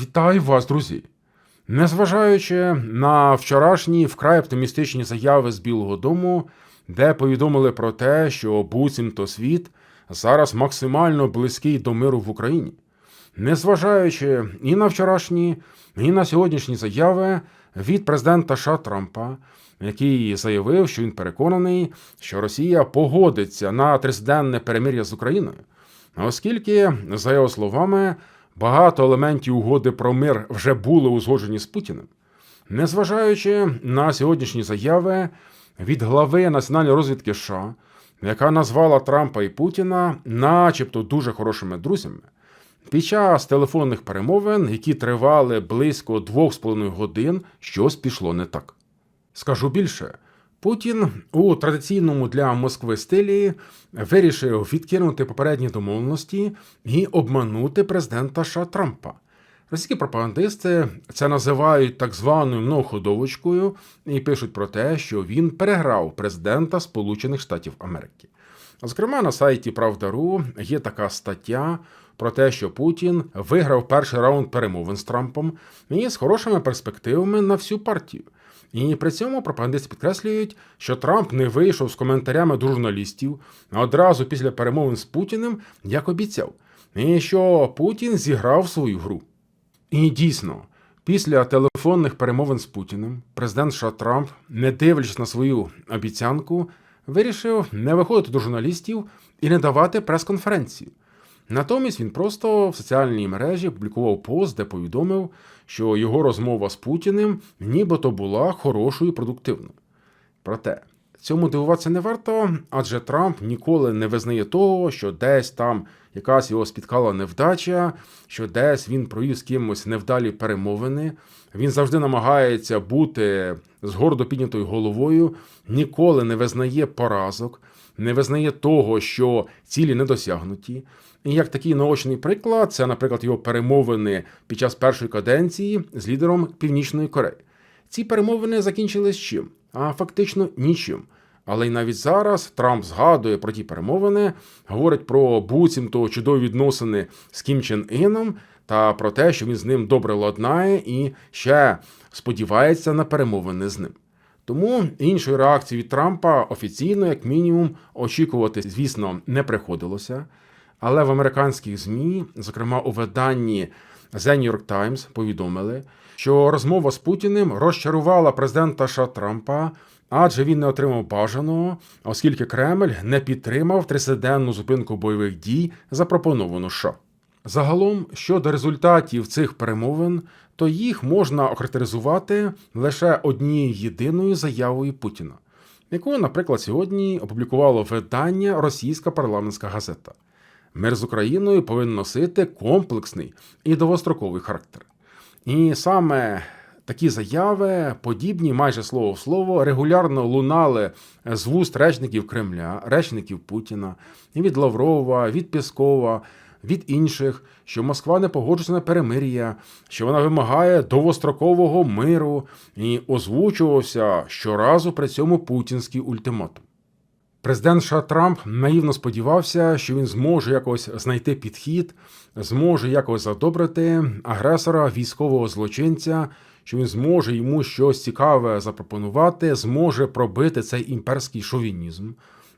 Вітаю вас, друзі! Незважаючи на вчорашні вкрай оптимістичні заяви з Білого Дому, де повідомили про те, що буцімто світ зараз максимально близький до миру в Україні. Незважаючи і на вчорашні, і на сьогоднішні заяви від президента США Трампа, який заявив, що він переконаний, що Росія погодиться на триденне перемир'я з Україною, оскільки, за його словами, багато елементів угоди про мир вже були узгоджені з Путіним. Незважаючи на сьогоднішні заяви від глави національної розвідки США, яка назвала Трампа і Путіна, начебто дуже хорошими друзями, під час телефонних перемовин, які тривали близько 2,5 годин, щось пішло не так. Скажу більше, Путін у традиційному для Москви стилі вирішив відкинути попередні домовленості і обманути президента США Трампа. Російські пропагандисти це називають так званою многоходовочкою і пишуть про те, що він переграв президента Сполучених Штатів Америки. Зокрема, на сайті Правдару є така стаття про те, що Путін виграв перший раунд перемовин з Трампом і з хорошими перспективами на всю партію. І при цьому пропагандисти підкреслюють, що Трамп не вийшов з коментарями до журналістів одразу після перемовин з Путіним, як обіцяв, і що Путін зіграв свою гру. І дійсно, після телефонних перемовин з Путіним, президент США Трамп, не дивлячись на свою обіцянку, вирішив не виходити до журналістів і не давати прес-конференцію. Натомість він просто в соціальній мережі публікував пост, де повідомив, що його розмова з Путіним нібито була хорошою і продуктивною. Проте цьому дивуватися не варто, адже Трамп ніколи не визнає того, що десь там якась його спіткала невдача, що десь він провів з кимось невдалі перемовини. Він завжди намагається бути з гордо піднятою головою, ніколи не визнає поразок, не визнає того, що цілі не досягнуті. І як такий наочний приклад, це, наприклад, його перемовини під час першої каденції з лідером Північної Кореї. Ці перемовини закінчились чим? А фактично нічим. Але й навіть зараз Трамп згадує про ті перемовини, говорить про буцімто чудові відносини з Кім Чен Іном та про те, що він з ним добре ладнає і ще сподівається на перемовини з ним. Тому іншої реакції від Трампа офіційно, як мінімум, очікувати, звісно, не приходилося. Але в американських ЗМІ, зокрема у виданні The New York Times, повідомили, що розмова з Путіним розчарувала президента США Трампа, адже він не отримав бажаного, оскільки Кремль не підтримав триденну зупинку бойових дій, запропоновану США. Загалом, щодо результатів цих перемовин, то їх можна охарактеризувати лише однією єдиною заявою Путіна, яку, наприклад, сьогодні опублікувало видання Російська парламентська газета. Мир з Україною повинен носити комплексний і довгостроковий характер. І саме такі заяви, подібні майже слово в слово, регулярно лунали з вуст речників Кремля, речників Путіна, і від Лаврова, від Пєскова, від інших, що Москва не погоджується на перемир'я, що вона вимагає довгострокового миру, і озвучувався щоразу при цьому путінський ультиматум. Президент США Трамп наївно сподівався, що він зможе якось знайти підхід, зможе якось задобрити агресора, військового злочинця, що він зможе йому щось цікаве запропонувати, зможе пробити цей імперський шовінізм.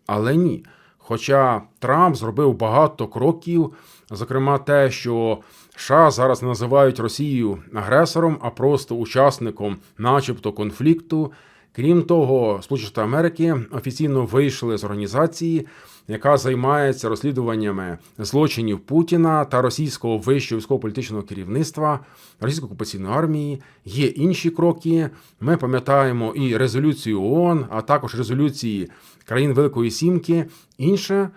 Але ні. Хоча Трамп зробив багато кроків, зокрема те, що США зараз називають Росію агресором, а просто учасником, начебто, конфлікту. Крім того, Сполучені Штати Америки офіційно вийшли з організації, яка займається розслідуваннями злочинів Путіна та російського вищого військово-політичного керівництва російської окупаційної армії. Є інші кроки. Ми пам'ятаємо і резолюцію ООН, а також резолюції країн Великої Сімки. Інше.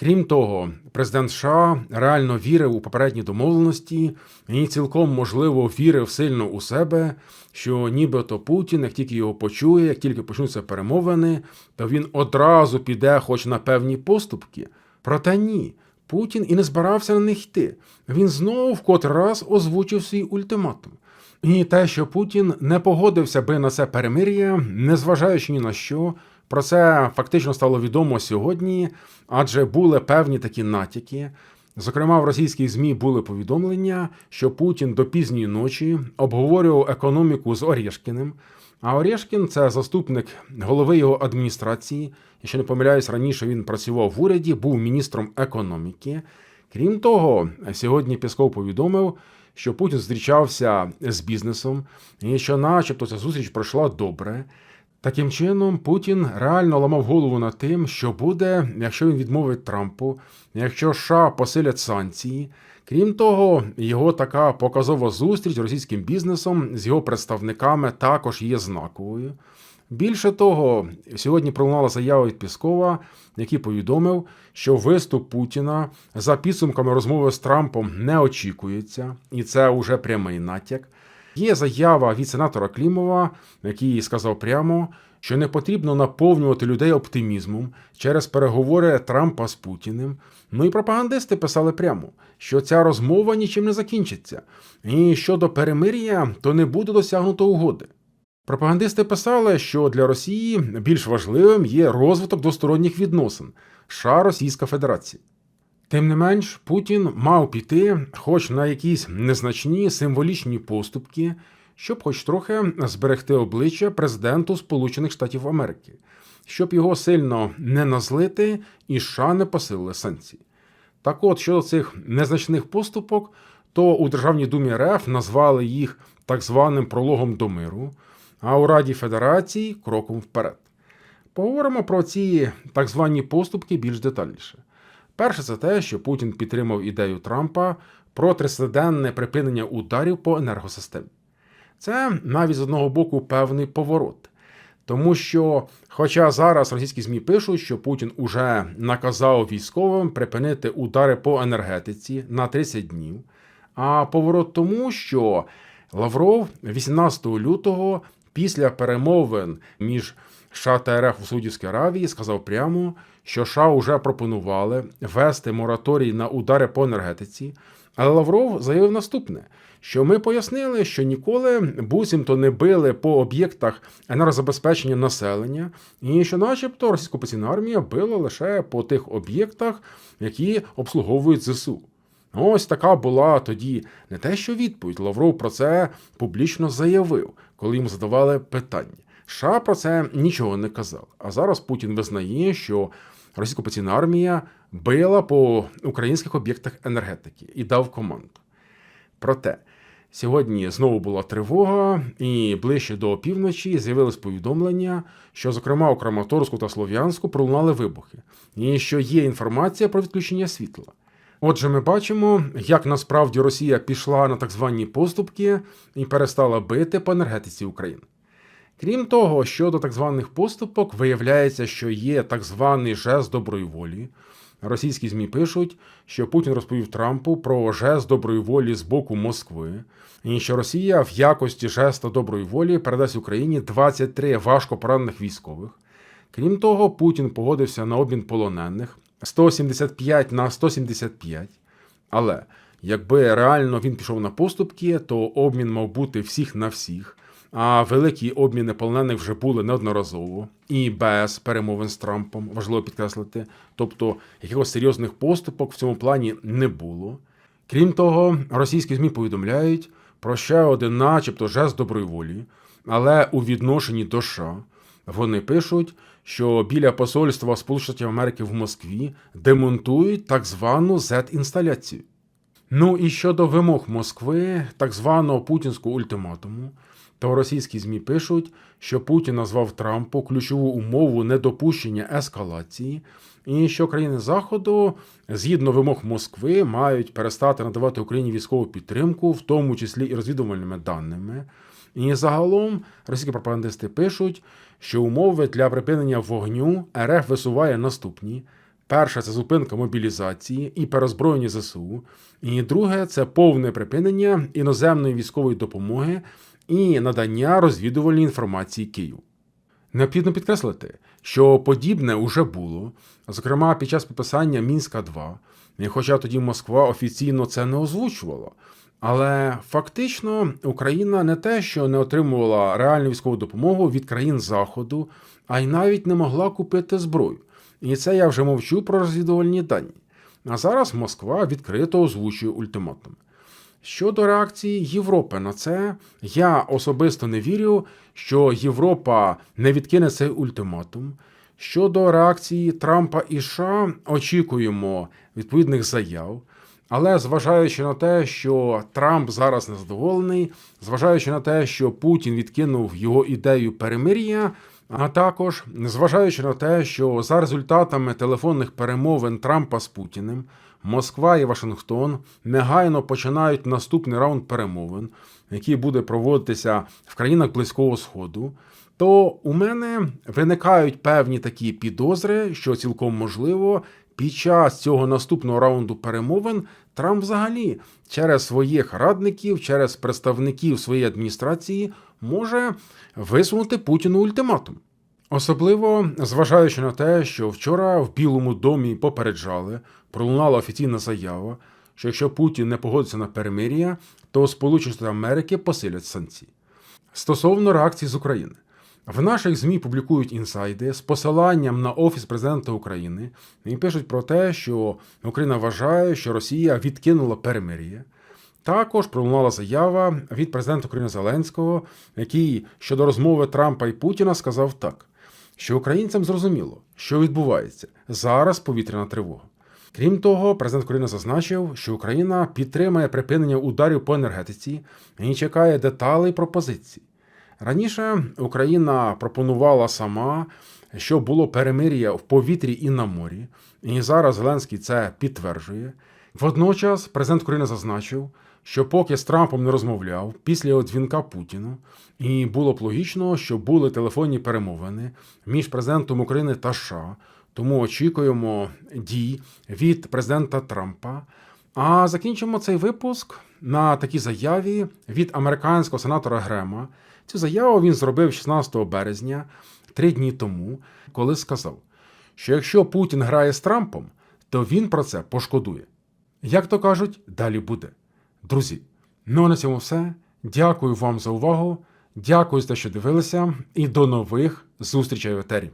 Крім того, президент США реально вірив у попередні домовленості і цілком можливо вірив сильно у себе, що нібито Путін, як тільки його почує, як тільки почнуться перемовини, то він одразу піде, хоч на певні поступки. Проте ні, Путін і не збирався на них йти. Він знову в котрий раз озвучив свій ультиматум. І те, що Путін не погодився би на це перемир'я, незважаючи ні на що, про це фактично стало відомо сьогодні, адже були певні такі натяки. Зокрема, в російських ЗМІ були повідомлення, що Путін до пізньої ночі обговорював економіку з Орєшкіним. А Орєшкін це заступник голови його адміністрації. Якщо не помиляюсь, раніше він працював в уряді, був міністром економіки. Крім того, сьогодні Пісков повідомив, що Путін зустрічався з бізнесом і що, начебто, ця зустріч пройшла добре. Таким чином, Путін реально ламав голову над тим, що буде, якщо він відмовить Трампу, якщо США посилять санкції. Крім того, його така показова зустріч російським бізнесом з його представниками також є знаковою. Більше того, сьогодні пролунала заява від Піскова, який повідомив, що виступ Путіна за підсумками розмови з Трампом не очікується, і це вже прямий натяк. Є заява від сенатора Клімова, який сказав прямо, що не потрібно наповнювати людей оптимізмом через переговори Трампа з Путіним. Ну і пропагандисти писали прямо, що ця розмова нічим не закінчиться, і щодо перемир'я, то не буде досягнуто угоди. Пропагандисти писали, що для Росії більш важливим є розвиток двосторонніх відносин США Російська Федерація. Тим не менш, Путін мав піти, хоч на якісь незначні символічні поступки, щоб хоч трохи зберегти обличчя президенту Сполучених Штатів Америки, щоб його сильно не назлити і США не посилили санкції. Так от, щодо цих незначних поступок, то у Державній думі РФ назвали їх так званим прологом до миру, а у Раді Федерації кроком вперед. Поговоримо про ці так звані поступки більш детальніше. Перше, це те, що Путін підтримав ідею Трампа про трисденне припинення ударів по енергосистемі. Це навіть з одного боку певний поворот. Тому що, хоча зараз російські ЗМІ пишуть, що Путін уже наказав військовим припинити удари по енергетиці на 30 днів, а поворот тому, що Лавров 18 лютого після перемовин між США та РФ у Саудівській Аравії сказав прямо, що США вже пропонували ввести мораторій на удари по енергетиці. Але Лавров заявив наступне: що ми пояснили, що ніколи буцімто не били по об'єктах енергозабезпечення населення, і що, начебто, російська окупаційна армія била лише по тих об'єктах, які обслуговують ЗСУ. Ось така була тоді не те, що відповідь. Лавров про це публічно заявив, коли йому задавали питання. США про це нічого не казав. А зараз Путін визнає, що російська окупаційна армія била по українських об'єктах енергетики і дав команду. Проте сьогодні знову була тривога, і ближче до півночі з'явилось повідомлення, що, зокрема, у Краматорську та Слов'янську пролунали вибухи, і що є інформація про відключення світла. Отже, ми бачимо, як насправді Росія пішла на так звані поступки і перестала бити по енергетиці України. Крім того, щодо так званих поступок, виявляється, що є так званий жест доброї волі. Російські ЗМІ пишуть, що Путін розповів Трампу про жест доброї волі з боку Москви, і що Росія в якості жеста доброї волі передасть Україні 23 важко поранених військових. Крім того, Путін погодився на обмін полонених 175 на 175. Але якби реально він пішов на поступки, то обмін мав бути всіх на всіх. А великі обміни полонених вже були неодноразово і без перемовин з Трампом, важливо підкреслити. Тобто якихось серйозних поступок в цьому плані не було. Крім того, російські ЗМІ повідомляють про ще один, начебто, жест доброї волі, але у відношенні до США вони пишуть, що біля посольства Сполучених Америки в Москві демонтують так звану Z-інсталяцію. Ну і щодо вимог Москви, так званого путінського ультиматуму, то російські ЗМІ пишуть, що Путін назвав Трампу ключову умову недопущення ескалації, і що країни Заходу, згідно вимог Москви, мають перестати надавати Україні військову підтримку, в тому числі і розвідувальними даними. І загалом російські пропагандисти пишуть, що умови для припинення вогню РФ висуває наступні. Перше це зупинка мобілізації і перезброєння ЗСУ. І друге це повне припинення іноземної військової допомоги і надання розвідувальної інформації Києву. Необхідно підкреслити, що подібне уже було, зокрема під час підписання Мінська 2, і хоча тоді Москва офіційно це не озвучувала. Але фактично Україна не те, що не отримувала реальну військову допомогу від країн Заходу, а й навіть не могла купити зброю. І це я вже мовчу про розвідувальні дані. А зараз Москва відкрито озвучує ультиматум. Щодо реакції Європи на це, я особисто не вірю, що Європа не відкине цей ультиматум. Щодо реакції Трампа і США, очікуємо відповідних заяв. Але зважаючи на те, що Трамп зараз незадоволений, зважаючи на те, що Путін відкинув його ідею перемир'я, а також зважаючи на те, що за результатами телефонних перемовин Трампа з Путіним Москва і Вашингтон негайно починають наступний раунд перемовин, який буде проводитися в країнах Близького Сходу, то у мене виникають певні такі підозри, що цілком можливо. Під час цього наступного раунду перемовин Трамп взагалі через своїх радників, через представників своєї адміністрації може висунути Путіну ультиматум. Особливо зважаючи на те, що вчора в Білому домі попереджали, пролунала офіційна заява, що якщо Путін не погодиться на перемир'я, то Сполучені Штати Америки посилять санкції. Стосовно реакції з України. В наших ЗМІ публікують інсайди з посиланням на Офіс президента України і пишуть про те, що Україна вважає, що Росія відкинула перемир'я. Також пролунала заява від президента України Зеленського, який щодо розмови Трампа і Путіна сказав так, що українцям зрозуміло, що відбувається зараз повітряна тривога. Крім того, президент України зазначив, що Україна підтримає припинення ударів по енергетиці і чекає деталей пропозицій. Раніше Україна пропонувала сама, що було перемир'я в повітрі і на морі, і зараз Зеленський це підтверджує. Водночас президент України зазначив, що поки з Трампом не розмовляв після дзвінка Путіну, і було б логічно, що були телефонні перемовини між президентом України та США, тому очікуємо дій від президента Трампа. А закінчимо цей випуск на такій заяві від американського сенатора Грема. Цю заяву він зробив 16 березня, три дні тому, коли сказав, що якщо Путін грає з Трампом, то він про це пошкодує. Як то кажуть, далі буде. Друзі, ну а на цьому все. Дякую вам за увагу. Дякую за те, що дивилися, і до нових зустрічей в етері.